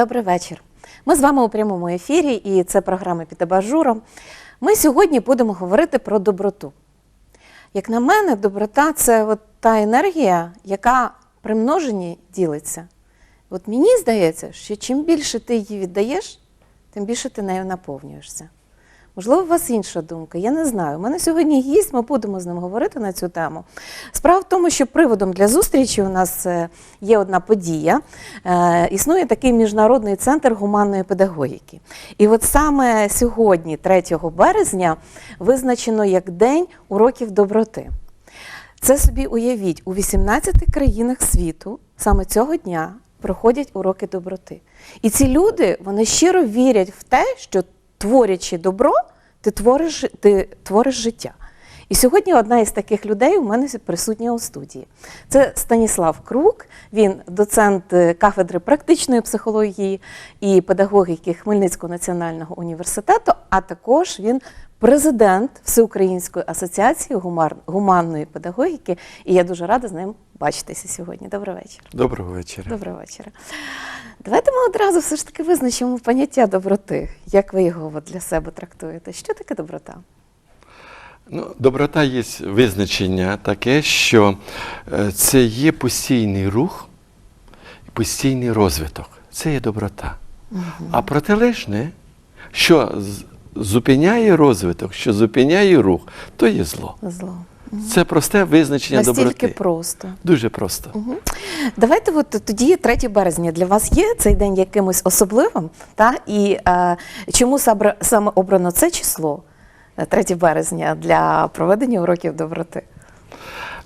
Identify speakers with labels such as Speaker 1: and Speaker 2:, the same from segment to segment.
Speaker 1: Добрий вечір. Ми з вами у прямому ефірі, і це програма під абажуром. Ми сьогодні будемо говорити про доброту. Як на мене, доброта це от та енергія, яка при множенні ділиться. От мені здається, що чим більше ти її віддаєш, тим більше ти нею наповнюєшся. Можливо, у вас інша думка, я не знаю. У мене сьогодні гість, ми будемо з ним говорити на цю тему. Справа в тому, що приводом для зустрічі у нас е, є одна подія. Е, Існує такий міжнародний центр гуманної педагогіки. І от саме сьогодні, 3 березня, визначено як День уроків доброти. Це собі уявіть, у 18 країнах світу саме цього дня проходять уроки доброти. І ці люди вони щиро вірять в те, що творячи добро, ти твориш, ти твориш життя. І сьогодні одна із таких людей у мене присутня у студії. Це Станіслав Крук, він доцент е, кафедри практичної психології і педагогіки Хмельницького національного університету, а також він президент Всеукраїнської асоціації гуманної педагогіки. І я дуже рада з ним бачитися сьогодні. Добрий вечір.
Speaker 2: Доброго вечора.
Speaker 1: Доброго вечора. Давайте ми одразу все ж таки визначимо поняття доброти. Як ви його для себе трактуєте? Що таке доброта?
Speaker 2: Ну, доброта є визначення таке, що е, це є постійний рух, постійний розвиток. Це є доброта. А протилежне, що зупиняє розвиток, що зупиняє рух, то є зло.
Speaker 1: Зло.
Speaker 2: Це просте визначення
Speaker 1: Настільки
Speaker 2: доброти.
Speaker 1: просто.
Speaker 2: Дуже просто.
Speaker 1: Давайте от тоді 3 березня для вас є цей день якимось особливим, та? і е, чому саме обрано це число, 3 березня, для проведення уроків доброти?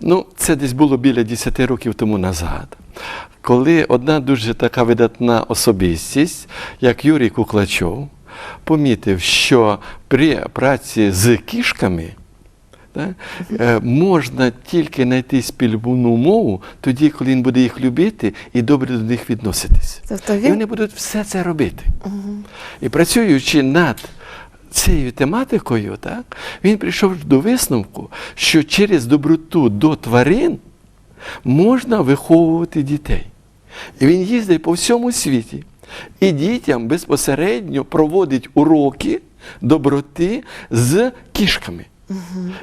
Speaker 2: Ну, це десь було біля 10 років тому назад, коли одна дуже така видатна особистість, як Юрій Куклачов, помітив, що при праці з кішками да, е, можна тільки знайти спільну мову тоді, коли він буде їх любити і добре до них відноситись.
Speaker 1: Тобто
Speaker 2: І вони будуть все це робити. І працюючи над цією тематикою, так, він прийшов до висновку, що через доброту до тварин можна виховувати дітей. І він їздить по всьому світі і дітям безпосередньо проводить уроки доброти з кішками.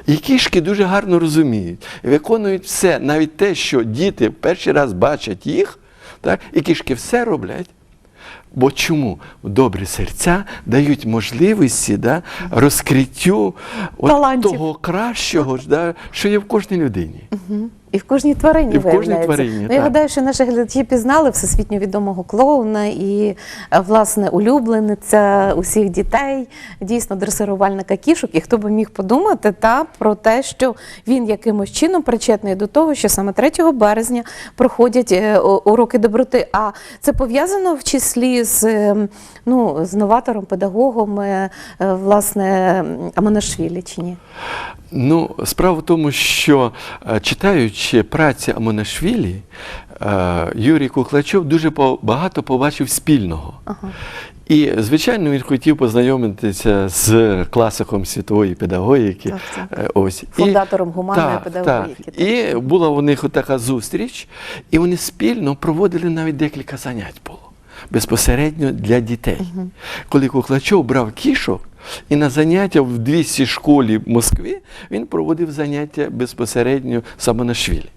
Speaker 2: І кішки дуже гарно розуміють виконують все, навіть те, що діти перший раз бачать їх, так, і кішки все роблять. Бо чому? Добрі серця дають можливості да, розкриттю от того кращого, да, що є в кожній людині.
Speaker 1: І в кожній тварині
Speaker 2: І в кожній
Speaker 1: виявляється.
Speaker 2: тварині,
Speaker 1: ну, я
Speaker 2: так.
Speaker 1: гадаю, що наші глядачі пізнали всесвітньо відомого клоуна і, е, власне, улюблениця усіх дітей, дійсно дресирувальника кішок. І хто би міг подумати та, про те, що він якимось чином причетний до того, що саме 3 березня проходять е, о- уроки доброти. А це пов'язано в числі з, е, ну, з новатором, педагогом, е, е, власне, Аманашвілі чи ні?
Speaker 2: Ну, справа в тому, що е, читаючи праці Амонашвілі, е, Юрій Куклачов дуже багато побачив спільного.
Speaker 1: Ага.
Speaker 2: І, звичайно, він хотів познайомитися з класиком світової педагогіки.
Speaker 1: Так, так.
Speaker 2: Е, Ось.
Speaker 1: Фундатором гуманної
Speaker 2: так,
Speaker 1: педагогіки,
Speaker 2: Так. І була у них така зустріч, і вони спільно проводили навіть декілька занять було безпосередньо для дітей. Коли Куклачов брав кішок, і на заняття в 200 школі в Москві він проводив заняття безпосередньо Самонашвілі.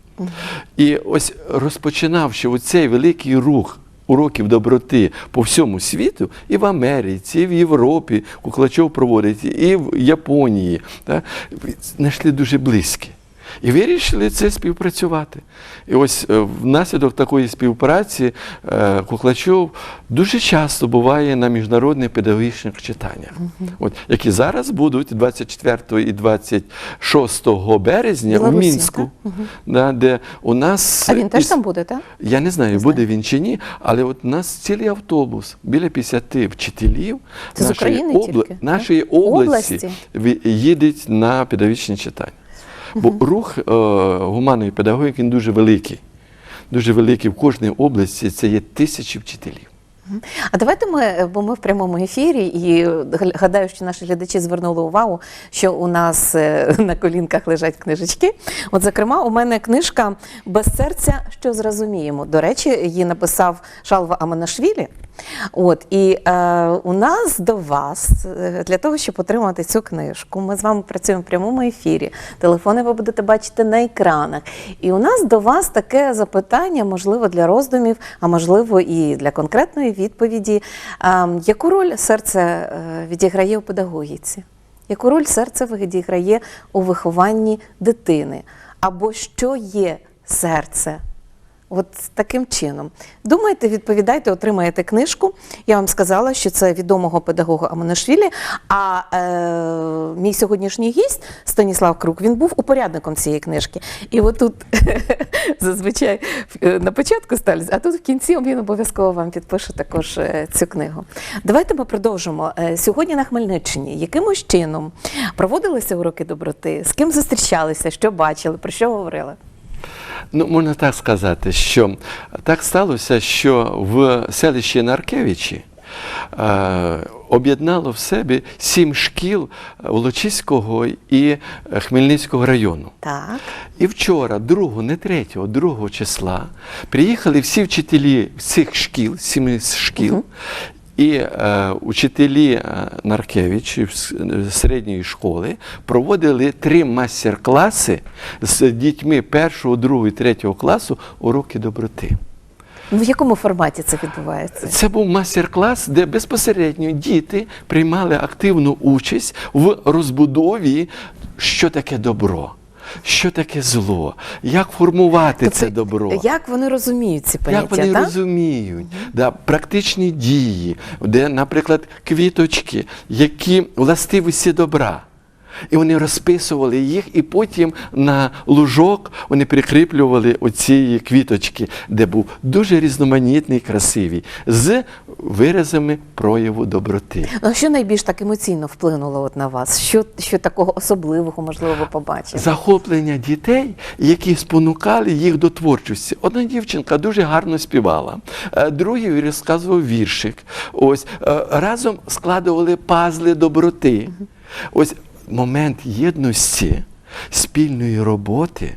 Speaker 2: І ось розпочинавши оцей великий рух уроків доброти по всьому світу, і в Америці, і в Європі Куклачов проводить, і в Японії, так, знайшли дуже близькі. І вирішили це співпрацювати. І ось е, внаслідок такої співпраці е, Куклачов дуже часто буває на міжнародних педагогічних читаннях, от, які зараз будуть 24 і 26 березня у
Speaker 1: Білорусі,
Speaker 2: Мінську, да, де у нас
Speaker 1: А він теж
Speaker 2: із-
Speaker 1: там буде, так?
Speaker 2: я не знаю, буде він чи ні, але от у нас цілий автобус, біля 50 вчителів
Speaker 1: Це з
Speaker 2: нашої,
Speaker 1: України
Speaker 2: обла-
Speaker 1: тільки,
Speaker 2: нашої області,
Speaker 1: Області?
Speaker 2: їдуть на педагогічні читання. Бо рух е, гуманної педагогіки він дуже великий. Дуже великий в кожній області це є тисячі вчителів.
Speaker 1: А давайте ми, бо ми в прямому ефірі, і гадаю, що наші глядачі звернули увагу, що у нас е, на колінках лежать книжечки. От, зокрема, у мене книжка Без серця, що зрозуміємо. До речі, її написав Шалва Аманашвілі. От і е, у нас до вас е, для того, щоб отримати цю книжку, ми з вами працюємо в прямому ефірі. Телефони ви будете бачити на екранах. І у нас до вас таке запитання, можливо, для роздумів, а можливо, і для конкретної відповіді. Е, яку роль серце е, відіграє у педагогіці? Яку роль серце відіграє у вихованні дитини? Або що є серце? От таким чином. Думайте, відповідайте, отримаєте книжку. Я вам сказала, що це відомого педагога Амонашвілі. А е, мій сьогоднішній гість Станіслав Крук, він був упорядником цієї книжки. І отут зазвичай е, на початку сталь, а тут в кінці він обов'язково вам підпише також е, цю книгу. Давайте ми продовжимо. Е, Сьогодні на Хмельниччині якимось чином проводилися уроки доброти, з ким зустрічалися, що бачили, про що говорили?
Speaker 2: Ну, можна так сказати, що так сталося, що в селищі Наркевичі е, об'єднало в себе сім шкіл Волочиського і Хмельницького району.
Speaker 1: Так.
Speaker 2: І вчора, 2, не 3, 2 числа, приїхали всі вчителі цих шкіл, сіми шкіл, і е, учителі е, Наркевичів е, середньої школи проводили три мастер-класи з дітьми 1, 2, 3 класу уроки доброти.
Speaker 1: В якому форматі це відбувається?
Speaker 2: Це був мастер-клас, де безпосередньо діти приймали активну участь в розбудові, що таке добро, що таке зло, як формувати це добро.
Speaker 1: Тобто, Як вони розуміють ці поняття?
Speaker 2: Як вони
Speaker 1: та?
Speaker 2: розуміють, да, практичні дії, де, наприклад, квіточки, які властивості добра. І вони розписували їх, і потім на лужок вони прикріплювали оці квіточки, де був дуже різноманітний, красивий, з виразами прояву доброти.
Speaker 1: Ну, а що найбільш так емоційно вплинуло от на вас? Що, що такого особливого, можливо, ви побачили?
Speaker 2: захоплення дітей, які спонукали їх до творчості. Одна дівчинка дуже гарно співала, е, другий розказував віршик. Ось е, разом складували пазли доброти. Ось момент єдності, спільної роботи.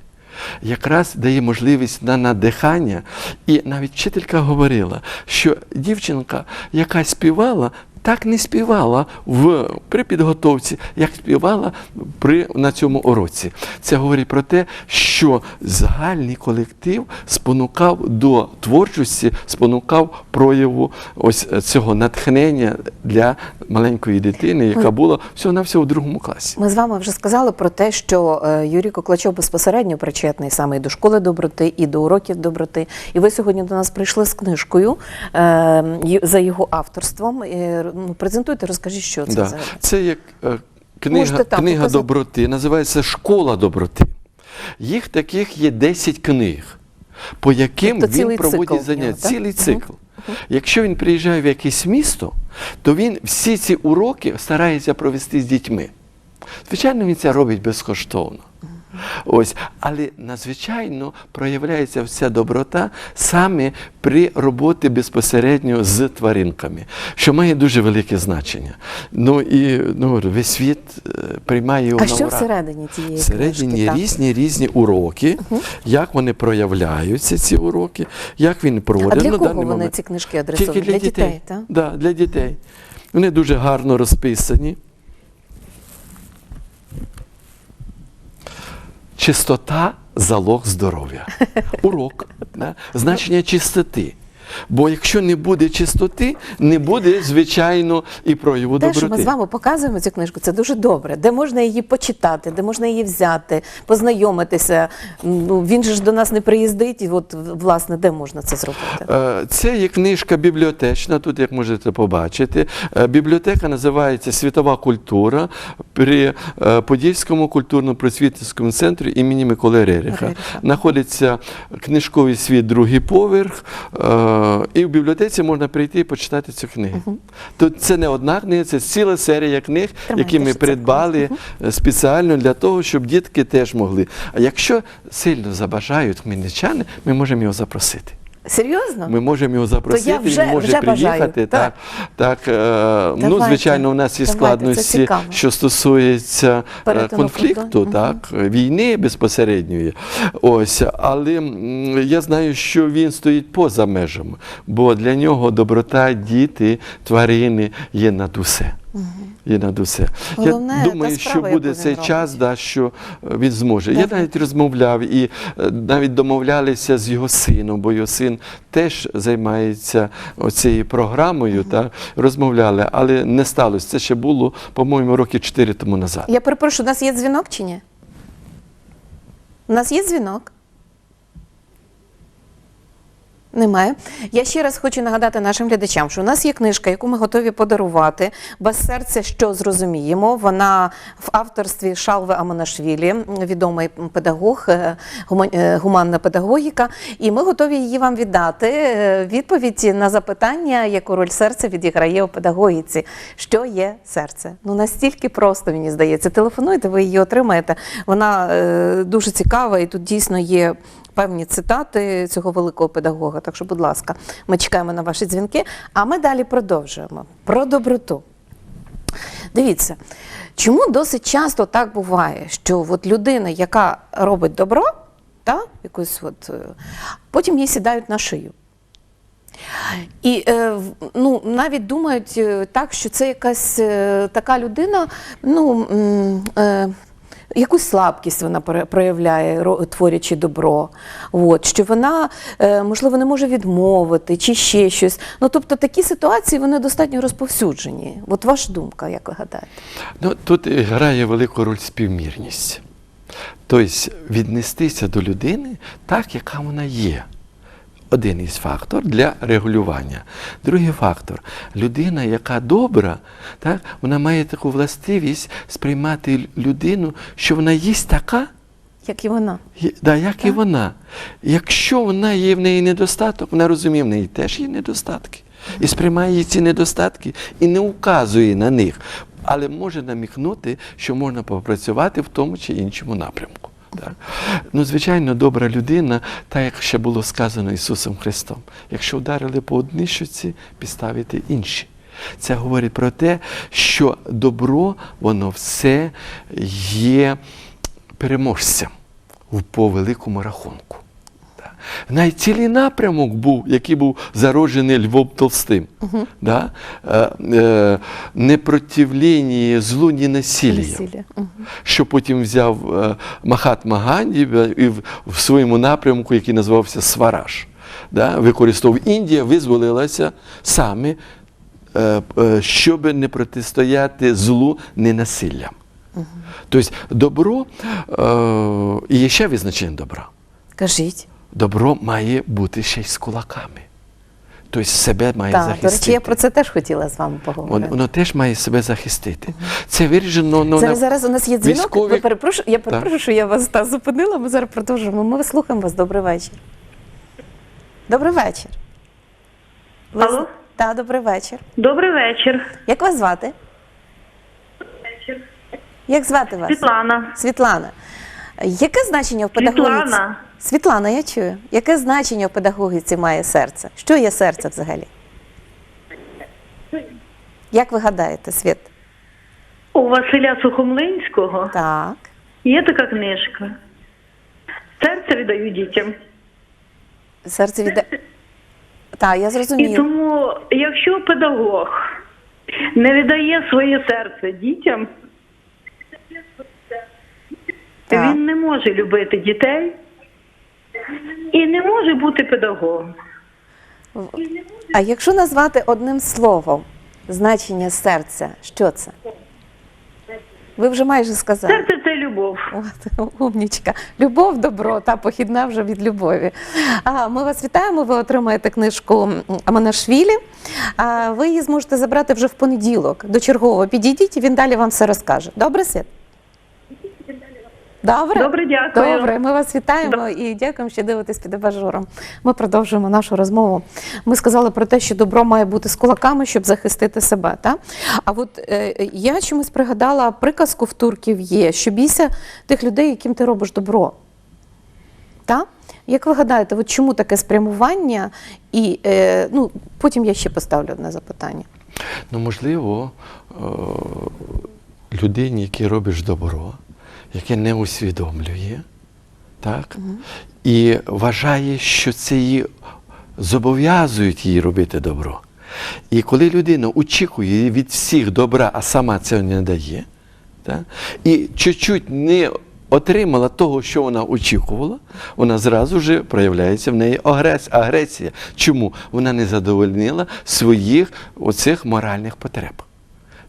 Speaker 2: Якраз дає можливість на надихання. І навіть вчителька говорила, що дівчинка, яка співала, так не співала в, при підготовці, як співала при, на цьому уроці. Це говорить про те, що загальний колектив спонукав до творчості, спонукав прояву ось цього натхнення для маленької дитини, яка була всього на всього в другому класі.
Speaker 1: Ми з вами вже сказали про те, що е, Юрій Коклачов безпосередньо причетний саме і до школи доброти, і до уроків доброти. І ви сьогодні до нас прийшли з книжкою е, за його авторством. Ну, презентуйте, розкажіть, що це
Speaker 2: Да.
Speaker 1: взагалі.
Speaker 2: Це як е, книга,
Speaker 1: так
Speaker 2: книга
Speaker 1: показати.
Speaker 2: доброти, називається Школа доброти. Їх таких є 10 книг, по яким
Speaker 1: Тобто
Speaker 2: він проводить
Speaker 1: цикл
Speaker 2: заняття. Цілий цикл. Якщо він приїжджає в якесь місто, то він всі ці уроки старається провести з дітьми. Звичайно, він це робить безкоштовно. Ось, але надзвичайно проявляється вся доброта саме при роботі безпосередньо з тваринками, що має дуже велике значення. Ну і ну, весь світ е, приймає його
Speaker 1: А
Speaker 2: на
Speaker 1: що
Speaker 2: ура.
Speaker 1: всередині цієї
Speaker 2: Всередині
Speaker 1: книжки? так?
Speaker 2: різні різні уроки, як вони проявляються, ці уроки, як він
Speaker 1: А
Speaker 2: проводить
Speaker 1: для
Speaker 2: на
Speaker 1: кого вони
Speaker 2: момент.
Speaker 1: ці книжки адресовані?
Speaker 2: Тільки для, дітей.
Speaker 1: так?
Speaker 2: Да, для дітей. Вони дуже гарно розписані. Чистота залог здоров'я. Урок. Значення чистоти. Бо якщо не буде чистоти, не буде, звичайно, і прояву
Speaker 1: Те,
Speaker 2: доброти.
Speaker 1: що ми з вами показуємо цю книжку, це дуже добре. Де можна її почитати, де можна її взяти, познайомитися. Ну він же ж до нас не приїздить, і от власне де можна це зробити?
Speaker 2: Е, Це є книжка бібліотечна, тут як можете побачити. Е, Бібліотека називається Світова культура при е, Подільському культурно-просвітницькому центрі імені Миколи Рериха.
Speaker 1: Рериха.
Speaker 2: Знаходиться книжковий світ, другий поверх. І в бібліотеці можна прийти і почитати цю книгу. Тут це не одна книга, це ціла серія книг,
Speaker 1: Тримайте,
Speaker 2: які ми придбали е, спеціально для того, щоб дітки теж могли. А якщо сильно забажають хмельничани, ми можемо його запросити.
Speaker 1: Серйозно?
Speaker 2: Ми можемо його запросити,
Speaker 1: То я вже-
Speaker 2: він може
Speaker 1: вже
Speaker 2: приїхати.
Speaker 1: Так.
Speaker 2: Так, так, е, ну, звичайно, у нас є складності, що стосується е,
Speaker 1: Перетину
Speaker 2: конфлікту,
Speaker 1: кордону.
Speaker 2: так, війни безпосередньої. Ось, але я знаю, що він стоїть поза межами, бо для нього доброта, діти, тварини є над усе. Є над усе.
Speaker 1: Головне,
Speaker 2: я думаю, що буде цей
Speaker 1: він
Speaker 2: час, да, що е, він зможе. Я навіть розмовляв і е, навіть домовлялися з його сином, бо його син теж займається цією програмою. Та, розмовляли, але не сталося. Це ще було, по-моєму, роки 4 тому назад.
Speaker 1: Я перепрошую, у нас є дзвінок чи ні? У нас є дзвінок? Немає. Я ще раз хочу нагадати нашим глядачам, що у нас є книжка, яку ми готові подарувати. Без серця, що зрозуміємо. Вона в авторстві Шалви Аманашвілі, відомий педагог, е, е, гуманна педагогіка. І ми готові її вам віддати. Е, Відповідь на запитання, яку роль серця відіграє у педагогіці. Що є серце? Ну настільки просто мені здається. Телефонуйте, ви її отримаєте. Вона дуже цікава, і тут дійсно є певні цитати цього великого педагога. Так що, будь ласка, ми чекаємо на ваші дзвінки. А ми далі продовжуємо про доброту. Дивіться, чому досить часто так буває, що от людина, яка робить добро, та, якусь от, е, потім їй сідають на шию. І е, ну, навіть думають е, так, що це якась така людина, ну, якусь слабкість вона проявляє, ро- творячи добро. От, що вона, е, можливо, не може відмовити чи ще щось. Ну, тобто такі ситуації вони достатньо розповсюджені. От ваша думка, як ви гадаєте?
Speaker 2: Ну, тут грає велику роль співмірність. Тобто віднестися до людини так, яка вона є. Один із фактор для регулювання. Другий фактор людина, яка добра, так, вона має таку властивість сприймати людину, що вона є така,
Speaker 1: Як і вона?
Speaker 2: Да, як і вона. Якщо вона є в неї недостаток, вона розуміє, в неї теж є недостатки. І сприймає її ці недостатки і не указує на них, але може намікнути, що можна попрацювати в тому чи іншому напрямку. Так? Ну, звичайно, добра людина, так як ще було сказано Ісусом Христом. Якщо вдарили по одній щоці, підставити інші. Це говорить про те, що добро, воно все є переможцем по великому рахунку. Да. Навіть цілий напрямок був, який був зароджений Львом Толстим. Да? Е, е, непротивлення злу, ні.
Speaker 1: Насилля. Мгм.
Speaker 2: Що потім взяв е, Махатма Ганді е, і в, в своєму напрямку, який називався Свараж. Да? Використовував Індія, визволилася саме, е, е, щоб не протистояти злу ненасиллям. Тобто добро, е, і є ще визначення добра.
Speaker 1: Кажіть.
Speaker 2: Добро має бути ще й з кулаками. Тобто себе має
Speaker 1: Так,
Speaker 2: захистити.
Speaker 1: до речі, я про це теж хотіла з вами
Speaker 2: Воно,
Speaker 1: поговорити.
Speaker 2: воно теж має себе захистити. Це вирішено ну,
Speaker 1: Зараз,
Speaker 2: на
Speaker 1: зараз у нас є дзвінок.
Speaker 2: військові-
Speaker 1: Ви перепрошую, я перепрошую, що я вас та зупинила. Ми зараз продовжуємо. Ми слухаємо вас. Добрий вечір. Добрий вечір. Ви...
Speaker 3: Алло?
Speaker 1: Так, добрий вечір.
Speaker 3: Добрий вечір.
Speaker 1: Як вас звати? Як звати вас?
Speaker 3: Світлана.
Speaker 1: Світлана. Яке значення в педагогіці?
Speaker 3: Світлана.
Speaker 1: Світлана, я чую. Яке значення в педагогіці має серце? Що є серце взагалі? Як ви гадаєте, Світ?
Speaker 3: У Василя Сухомлинського
Speaker 1: Так.
Speaker 3: є така книжка. Серце віддаю дітям.
Speaker 1: Серце відда... Так, я
Speaker 3: І тому, якщо педагог не віддає своє серце дітям,
Speaker 1: Так.
Speaker 3: він не може любити дітей і не може бути педагогом.
Speaker 1: А якщо назвати одним словом значення серця, що це? Ви вже майже сказали.
Speaker 3: Серце це любов.
Speaker 1: От, умнічка. Любов, добро, та похідна вже від любові. А, ми вас вітаємо. Ви отримаєте книжку Аманашвілі. А, ви її зможете забрати вже в понеділок. До чергового підійдіть, і він далі вам все розкаже. Добре, Світ? Добре?
Speaker 3: Добре, дякую.
Speaker 1: Добре, ми вас вітаємо і дякуємо, що дивитесь під абажуром. Ми продовжуємо нашу розмову. Ми сказали про те, що добро має бути з кулаками, щоб захистити себе. Та? А от е, я чомусь пригадала приказку в турків є, що бійся тих людей, яким ти робиш добро. Та? Як ви гадаєте, от чому таке спрямування? І е, ну, потім я ще поставлю одне запитання.
Speaker 2: Ну, можливо, е, людині, якій робиш добро, яке не усвідомлює, так? і вважає, що це її зобов'язують їй робити добро. І коли людина очікує від всіх добра, а сама це не дає, так? і чуть-чуть не отримала того, що вона очікувала, вона зразу ж проявляється в неї агресія. Чому? Вона не задовольнила своїх оцих моральних потреб.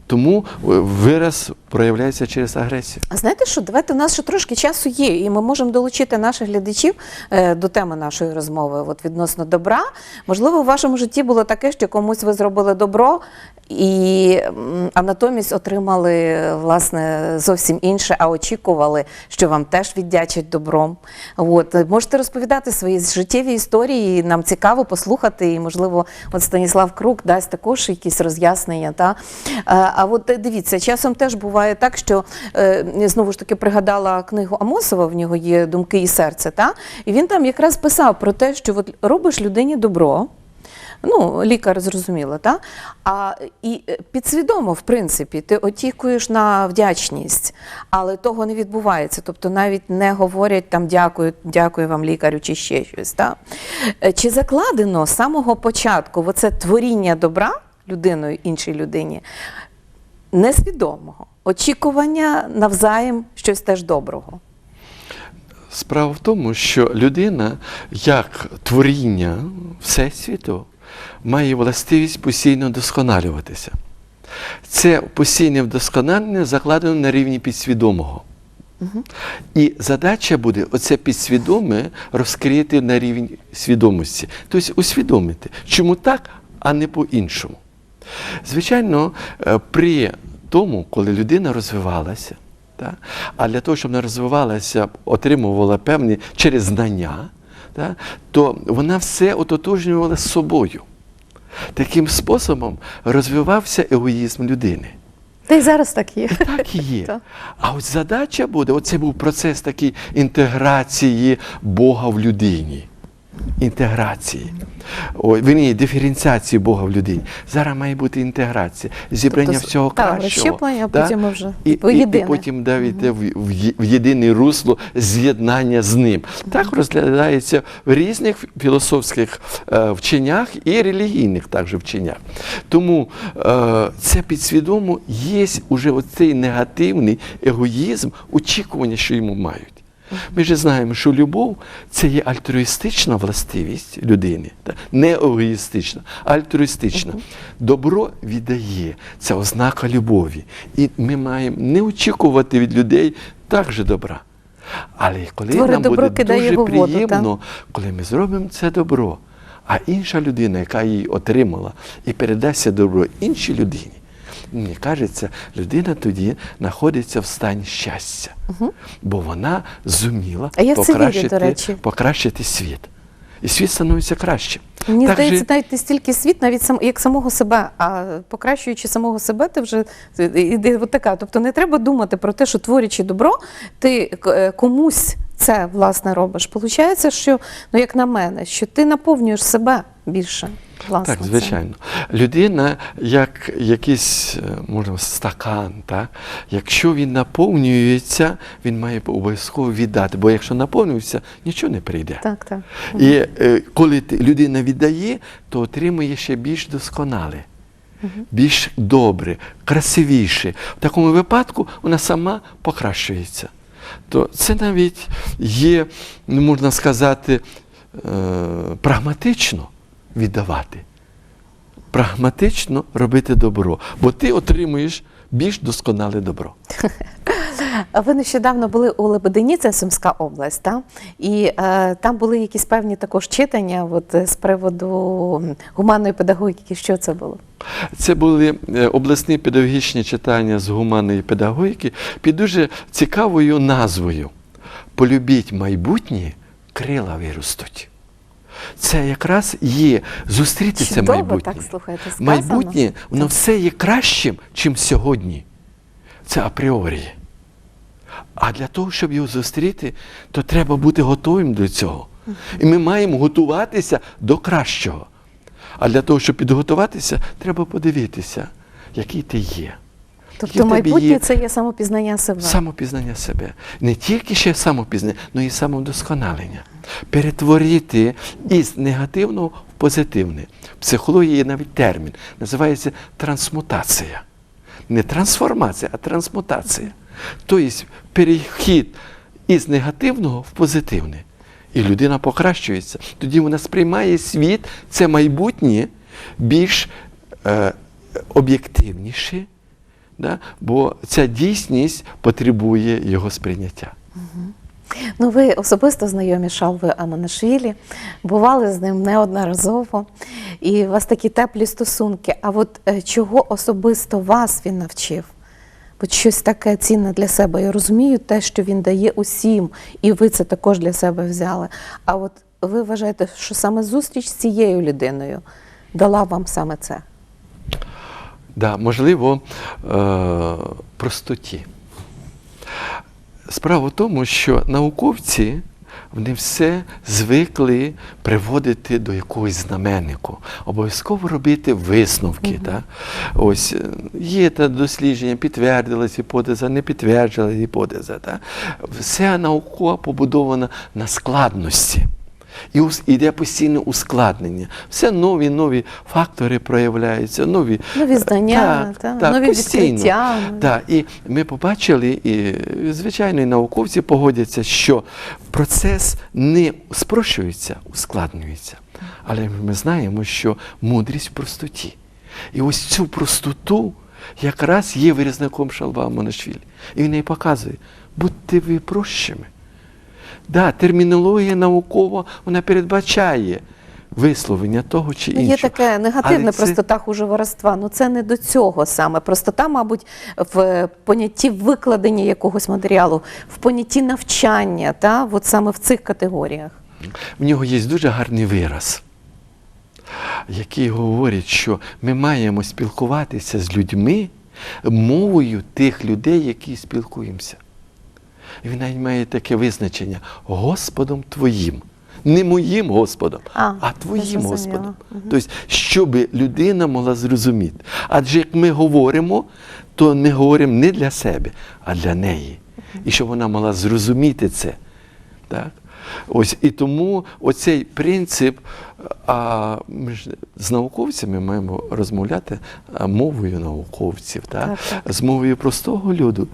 Speaker 2: Тому е, вираз проявляється через агресію.
Speaker 1: А знаєте що, давайте у нас ще трошки часу є, і ми можемо долучити наших глядачів е, до теми нашої розмови от відносно добра. Можливо, в вашому житті було таке, що комусь ви зробили добро, і, а натомість отримали власне зовсім інше, а очікували, що вам теж віддячать добром. От можете розповідати свої життєві історії. Нам цікаво послухати, і можливо, от Станіслав Крук дасть також якісь роз'яснення. Та Е, а от е, дивіться, часом теж буває так, що е, знову ж таки пригадала книгу Амосова, в нього є думки і серце. Та і він там якраз писав про те, що от робиш людині добро. Ну, лікар зрозуміло, та? А і е, підсвідомо, в принципі, ти очікуєш на вдячність, але того не відбувається. Тобто навіть не говорять там дякую, дякую вам, лікарю, чи ще щось. Та? Чи закладено з самого початку оце творіння добра людиною іншій людині несвідомого, очікування навзаєм щось теж доброго?
Speaker 2: Справа в тому, що людина, як творіння Всесвіту, має властивість постійно досконалюватися. Це постійне вдосконалення закладено на рівні підсвідомого. І задача буде оце підсвідоме розкрити на рівень свідомості, тобто усвідомити, чому так, а не по-іншому. Звичайно, е, при тому, коли людина розвивалася, та, а для того, щоб вона розвивалася, отримувала певні через знання, та, то вона все ототожнювала з собою. Таким способом розвивався егоїзм людини.
Speaker 1: Та й зараз так є.
Speaker 2: Так і є. А от задача буде, оце був процес такий інтеграції Бога в людині. Інтеграції. Ой, вірні, диференціації Бога в людині. Зараз має бути інтеграція, зібрання
Speaker 1: Тобто,
Speaker 2: всього
Speaker 1: так,
Speaker 2: кращого.
Speaker 1: розщеплення, а потім ми вже
Speaker 2: і, і, і
Speaker 1: поєдине.
Speaker 2: потім давайте в, в, в єдине русло з'єднання з ним. Так розглядається в різних філософських е, вченнях і релігійних також вченнях. Тому е, це підсвідомо є уже оцей негативний егоїзм, очікування, що йому мають. Ми ж знаємо, що любов це є альтруїстична властивість людини, та, не егоїстична, а альтруїстична. Добро віддає, це ознака любові. І ми маємо не очікувати від людей так же добра. Але коли
Speaker 1: Твори
Speaker 2: нам
Speaker 1: добро
Speaker 2: буде дуже
Speaker 1: воду,
Speaker 2: приємно, коли ми зробимо це добро, а інша людина, яка її отримала, і передасть це добро іншій людині, мені кажеться, людина тоді знаходиться в стані щастя, бо вона зуміла
Speaker 1: А я вірю,
Speaker 2: покращити,
Speaker 1: до речі.
Speaker 2: покращити світ. І світ становиться кращим.
Speaker 1: Мені
Speaker 2: Так
Speaker 1: здається,
Speaker 2: же-
Speaker 1: навіть не стільки світ, навіть сам як самого себе. А покращуючи самого себе, ти вже іде от така. Тобто не треба думати про те, що творячи добро, ти е, комусь це власне робиш. Получається, що ну як на мене, що ти наповнюєш себе більше. Власне,
Speaker 2: Так, звичайно. Людина, як якийсь, е, можна стакан, так? якщо він наповнюється, він має обов'язково віддати, бо якщо наповнюється, нічого не прийде.
Speaker 1: Так, так.
Speaker 2: І е, коли людина віддає, то отримує ще більш досконале, більш добре, красивіше. В такому випадку вона сама покращується. То це навіть є, ну, можна сказати, е, прагматично віддавати. Прагматично робити добро, бо ти отримуєш більш досконале добро.
Speaker 1: Ви нещодавно були у Лебедині, це Сумська область, та? і е, там були якісь певні також читання от, з приводу гуманної педагогіки. Що це було?
Speaker 2: Це були е, обласні педагогічні читання з гуманної педагогіки під дуже цікавою назвою Полюбіть майбутнє, крила виростуть. Це якраз є зустрітися
Speaker 1: Чудово,
Speaker 2: майбутнє.
Speaker 1: так, слухайте, сказано.
Speaker 2: майбутнє, воно все є кращим, чим сьогодні. Це апріорі. А для того, щоб його зустріти, то треба бути готовим до цього. І ми маємо готуватися до кращого. А для того, щоб підготуватися, треба подивитися, який ти є.
Speaker 1: Тобто майбутнє
Speaker 2: є
Speaker 1: це є самопізнання себе.
Speaker 2: Самопізнання себе. Не тільки ще самопізнання, але й самовдосконалення. Перетворити із негативного в позитивне. В психології є навіть термін, називається трансмутація. Не трансформація, а трансмутація. Тобто перехід із негативного в позитивне. І людина покращується. Тоді вона сприймає світ, це майбутнє більш е, об'єктивніше, да? бо ця дійсність потребує його сприйняття.
Speaker 1: Ну, ви особисто знайомі з Шалвою Аманашвілі, бували з ним неодноразово, і у вас такі теплі стосунки. А от е, чого особисто вас він навчив? От щось таке цінне для себе. Я розумію те, що він дає усім, і ви це також для себе взяли. А от ви вважаєте, що саме зустріч з цією людиною дала вам саме це?
Speaker 2: Да, можливо, е, простоті. Справа в тому, що науковці вони все звикли приводити до якогось знаменнику, обов'язково робити висновки. Так? Ось е, є та дослідження, підтвердилась гіпотеза, не підтвердила гіпотеза. Так? Вся наука побудована на складності. І іде постійне ускладнення. Все нові нові фактори проявляються, нові,
Speaker 1: Нові знання, та, нові відкриття.
Speaker 2: Так, і ми побачили, і звичайно, і науковці погодяться, що процес не спрощується, ускладнюється. Але ми знаємо, що мудрість в простоті. І ось цю простоту якраз є виразником Шалва Монашвілі. І він її показує: будьте ви прощими. Да, термінологія наукова вона передбачає висловлення того чи
Speaker 1: Ну,
Speaker 2: іншого.
Speaker 1: Є таке негативне
Speaker 2: Але це-
Speaker 1: простота хужоворожства. Ну це не до цього саме. Простота, мабуть, в понятті викладення якогось матеріалу, в понятті навчання, та от саме в цих категоріях.
Speaker 2: В нього є дуже гарний вираз, який говорить, що ми маємо спілкуватися з людьми мовою тих людей, які спілкуємося. Він навіть має таке визначення Господом Твоїм. Не моїм Господом,
Speaker 1: А,
Speaker 2: а Твоїм. Господом. Тобто, щоб людина могла зрозуміти. Адже як ми говоримо, то не говоримо не для себе, а для неї. І щоб вона могла зрозуміти це. Так? Ось і тому оцей принцип, а ми ж з науковцями маємо розмовляти мовою науковців, так?
Speaker 1: Так, так.
Speaker 2: з мовою простого люду.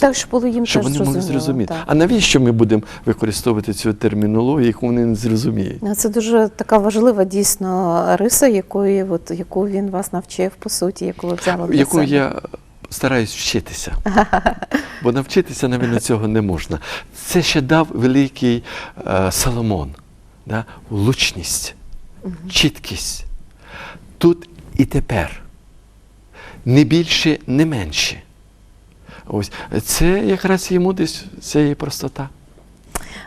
Speaker 1: Так, щоб було їм
Speaker 2: щоб вони могли зрозуміти.
Speaker 1: так.
Speaker 2: А навіщо ми будемо використовувати цю термінологію, яку вони не зрозуміють?
Speaker 1: Ну, Це дуже така важлива дійсно риса, якої, от, яку він вас навчив, по суті, яку ви взяли для
Speaker 2: яку
Speaker 1: себе.
Speaker 2: я стараюсь вчитися. Бо навчитися, навіть цього не можна. Це ще дав великий е, Соломон. Да? Влучність, чіткість. Тут і тепер. Не більше, не менше. Ось це якраз і мудрість, це є простота.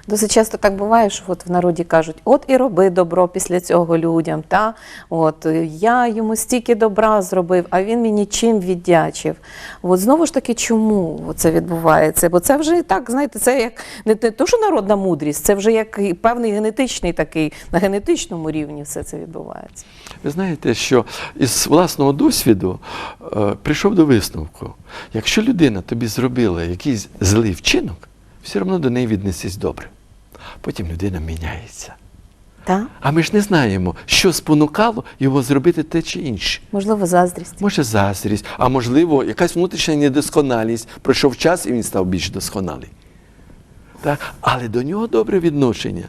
Speaker 1: Досить часто так буває, що от в народі кажуть, от і роби добро після цього людям. Та? От, я йому стільки добра зробив, а він мені чим віддячив. От знову ж таки, чому це відбувається? Бо це вже так, знаєте, це як не, то, що народна мудрість, це вже як певний генетичний такий, на генетичному рівні все це відбувається.
Speaker 2: Ви знаєте, що із власного досвіду е, прийшов до висновку. Якщо людина тобі зробила якийсь злий вчинок, все одно до неї віднесись добре. Потім людина міняється.
Speaker 1: Та?
Speaker 2: А ми ж не знаємо, що спонукало його зробити те чи інше.
Speaker 1: Можливо, заздрість.
Speaker 2: Може, заздрість, а можливо, якась внутрішня недосконалість. Пройшов час і він став більш досконалий. Так? Але до нього добре відношення.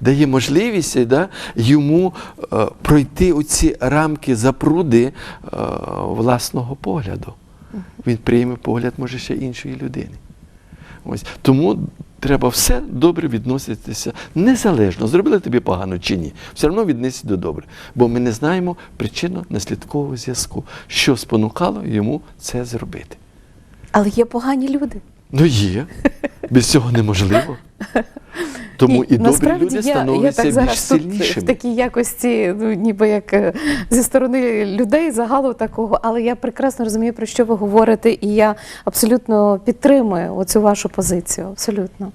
Speaker 2: Дає можливість да, йому е, пройти оці рамки запруди е, власного погляду. Він прийме погляд, може, ще іншої людини. Ось. Тому треба все добре відноситися, незалежно, зробили тобі погано чи ні. Все одно віднесіть до добре. Бо ми не знаємо причинно-наслідкового зв'язку, що спонукало йому це зробити.
Speaker 1: Але є погані люди.
Speaker 2: Ну є. Без цього неможливо. Тому і, добрі люди
Speaker 1: я,
Speaker 2: становляться
Speaker 1: я так зараз
Speaker 2: більш
Speaker 1: тут
Speaker 2: сильнішими.
Speaker 1: в такій якості, ну ніби як е, зі сторони людей загалу такого, але я прекрасно розумію, про що ви говорите, і я абсолютно підтримую оцю вашу позицію. Абсолютно.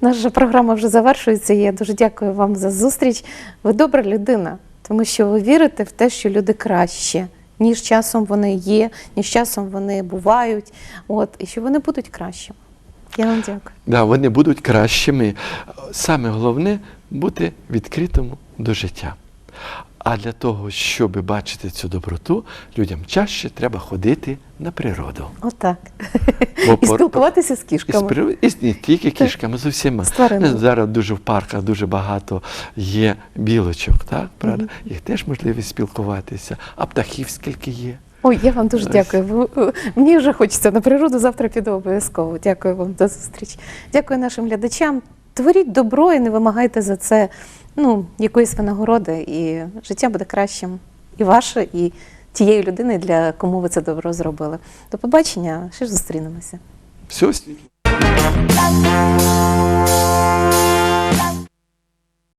Speaker 1: Наша програма вже завершується. і Я дуже дякую вам за зустріч. Ви добра людина, тому що ви вірите в те, що люди краще. Ніж часом вони є, ніж часом вони бувають, от і що вони будуть кращими. Я вам дякую.
Speaker 2: Да, вони будуть кращими. Саме головне бути відкритим до життя. А для того, щоб бачити цю доброту, людям чаще треба ходити на природу.
Speaker 1: Отак.
Speaker 2: Бо
Speaker 1: І
Speaker 2: пор-
Speaker 1: спілкуватися з
Speaker 2: І, з
Speaker 1: кішками.
Speaker 2: природ- і з- не тільки кішками, з усіма.
Speaker 1: З тваринами.
Speaker 2: Ну, Зараз дуже в парках дуже багато є білочок, так? Правда? Їх теж можливість спілкуватися. А птахів скільки є.
Speaker 1: Ой, я вам дуже дякую. Ви- е, Мені вже хочеться на природу, завтра піду обов'язково. Дякую вам до зустрічі. Дякую нашим глядачам. Творіть добро і не вимагайте за це ну, якоїсь винагороди, і життя буде кращим. І ваше, і тієї людини, для кому ви це добро зробили. До побачення, ще ж зустрінемося.
Speaker 2: Все.